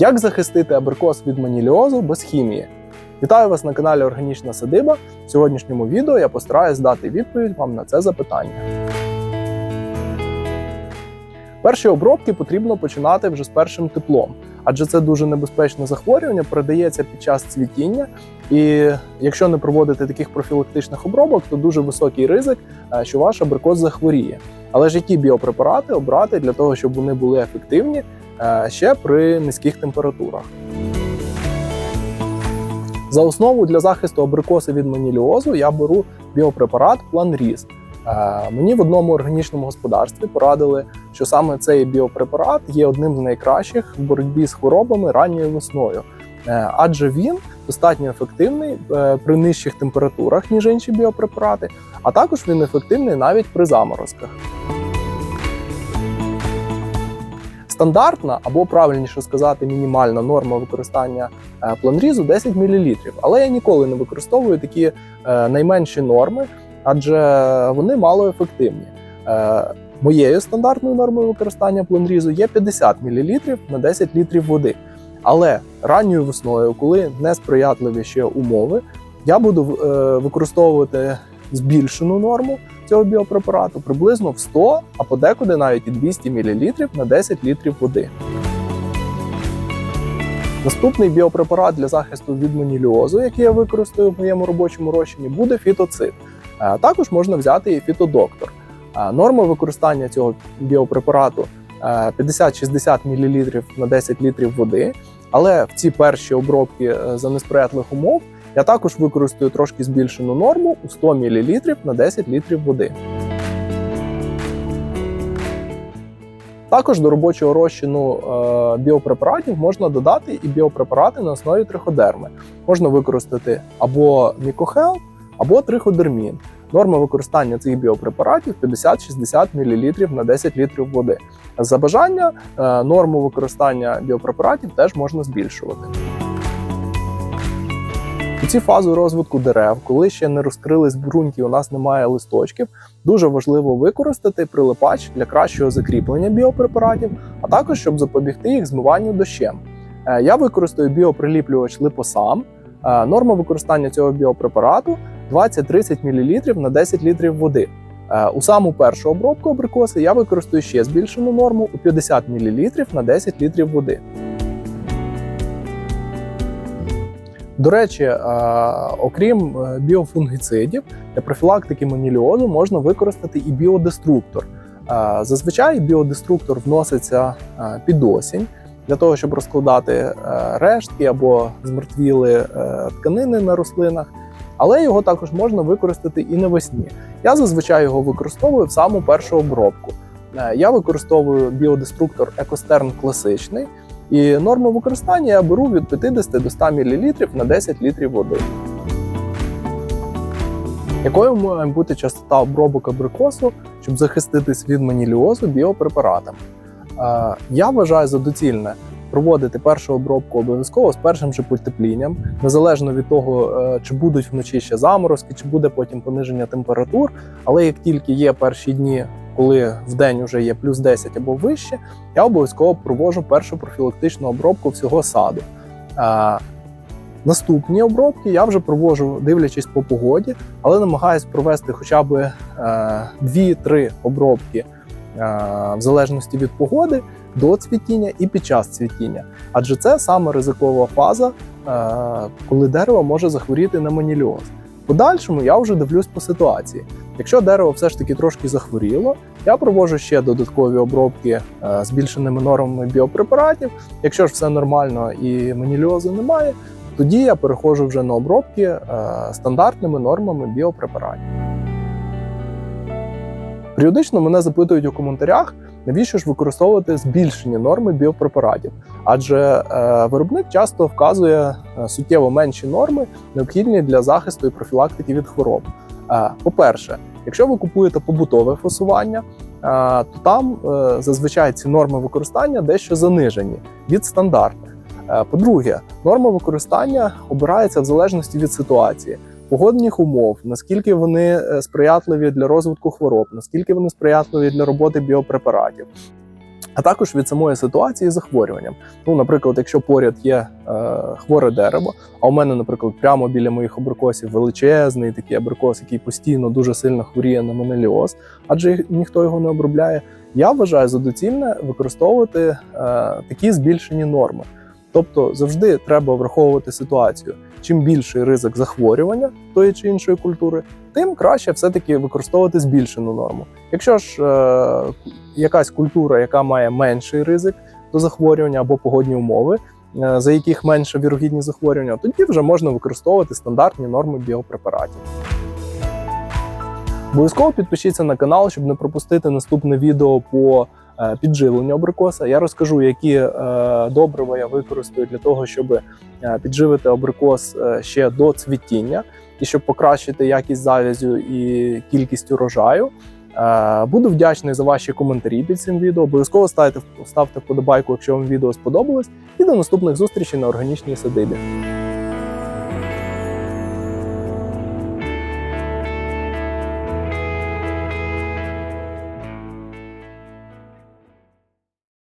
Як захистити абрикос від маніліозу без хімії? Вітаю вас на каналі Органічна Садиба. В сьогоднішньому відео я постараюсь дати відповідь вам на це запитання. Перші обробки потрібно починати вже з першим теплом, адже це дуже небезпечне захворювання, передається під час цвітіння. І якщо не проводити таких профілактичних обробок, то дуже високий ризик, е, що ваш абрикос захворіє. Але ж які біопрепарати обрати для того, щоб вони були ефективні е, ще при низьких температурах. За основу для захисту абрикоси від маніліозу я беру біопрепарат Планріз. Мені в одному органічному господарстві порадили, що саме цей біопрепарат є одним з найкращих в боротьбі з хворобами ранньою весною, Е, адже він достатньо ефективний е, при нижчих температурах, ніж інші біопрепарати, а також він ефективний навіть при заморозках. Стандартна або правильніше сказати, мінімальна норма використання е, планрізу 10 мл. Але я ніколи не використовую такі найменші норми, адже вони мало ефективні. Е, Моєю стандартною нормою використання планрізу є 50 мл на 10 літрів води. Але ранньою весною, коли несприятливі ще умови, я буду е, використовувати збільшену норму цього біопрепарату приблизно в 100, а подекуди навіть і 200 мл на 10 літрів води. Наступний біопрепарат для захисту від маніліозу, який я використаю в моєму робочому розчині, буде фітоцид. Е, Також можна взяти і фітодоктор. Е, Норма використання цього біопрепарату е, 50-60 мл на 10 літрів води. Але в ці перші обробки е, за несприятливих умов я також використаю трошки збільшену норму у 100 мл на 10 літрів води. Також до робочого розчину е, біопрепаратів можна додати і біопрепарати на основі триходерми. Можна використати або мікохел, або триходермін. Норма використання цих біопрепаратів 50-60 мл на 10 літрів води. За бажання е, норму використання біопрепаратів теж можна збільшувати. У ці фази розвитку дерев, коли ще не розкрились ґрунті, у нас немає листочків, дуже важливо використати прилипач для кращого закріплення біопрепаратів, а також щоб запобігти їх змиванню дощем. Е, Я використаю біоприліплювач липосам. Е, Норма використання цього біопрепарату 20-30 мл на 10 літрів води. Е, У саму першу обробку абрикоси я використаю ще збільшену норму у 50 мл на 10 літрів води. До речі, е, окрім е, біофунгіцидів, для профілактики маніліозу можна використати і біодеструктор. Зазвичай біодеструктор вноситься під осінь для того, щоб розкладати рештки або змертвіли тканини на рослинах. Але його також можна використати і навесні. Я зазвичай його використовую в саму першу обробку. Е, Я використовую біодеструктор Екостерн класичний, і норму використання я беру від 50 до 100 мл на 10 літрів води. Якою має бути частота обробок абрикосу, щоб захиститись від маніліозу біопрепаратами? Е, Я вважаю за доцільне проводити першу обробку обов'язково з першим же потеплінням, незалежно від того, е, чи будуть вночі ще заморозки, чи буде потім пониження температур. Але як тільки є перші дні, коли в день вже є плюс 10 або вище, я обов'язково проводжу першу профілактичну обробку всього саду. Е, Наступні обробки я вже проводжу, дивлячись по погоді, але намагаюсь провести хоча б е, 2-3 обробки е, в залежності від погоди до цвітіння і під час цвітіння. Адже це саме ризикова фаза, е, коли дерево може захворіти на маніліоз. Подальшому я вже дивлюсь по ситуації. Якщо дерево все ж таки трошки захворіло, я проводжу ще додаткові обробки е, збільшеними нормами біопрепаратів. Якщо ж все нормально і маніліозу немає, тоді я переходжу вже на обробки е, стандартними нормами біопрепаратів. Періодично мене запитують у коментарях, навіщо ж використовувати збільшені норми біопрепаратів, адже е, виробник часто вказує е, суттєво менші норми, необхідні для захисту і профілактики від хвороб. Е, по-перше, якщо ви купуєте побутове фасування, то там зазвичай ці норми використання дещо занижені від стандартних. По-друге, норма використання обирається в залежності від ситуації, погодних умов, наскільки вони е, сприятливі для розвитку хвороб, наскільки вони сприятливі для роботи біопрепаратів. а також від самої ситуації з захворюванням. Ну, наприклад, якщо поряд є е, хворе дерево, а у мене, наприклад, прямо біля моїх абрикосів величезний такий абрикос, який постійно дуже сильно хворіє на монеліоз, адже ніхто його не обробляє. Я вважаю за доцільне використовувати е, такі збільшені норми. Тобто завжди треба враховувати ситуацію. Чим більший ризик захворювання тої чи іншої культури, тим краще все-таки використовувати збільшену норму. Якщо ж е, якась культура, яка має менший ризик до захворювання або погодні умови, е, за яких менша вірогідність захворювання, тоді вже можна використовувати стандартні норми біопрепаратів. Обов'язково підпишіться на канал, щоб не пропустити наступне відео по е, підживленню абрикоса. Я розкажу, які е, добрива я використаю для того, щоб е, підживити абрикос ще до цвітіння і щоб покращити якість завязю і кількість урожаю. Буду вдячний за ваші коментарі під цим відео. Обов'язково ставте, ставте вподобайку, якщо вам відео сподобалось. І до наступних зустрічей на органічній садибі.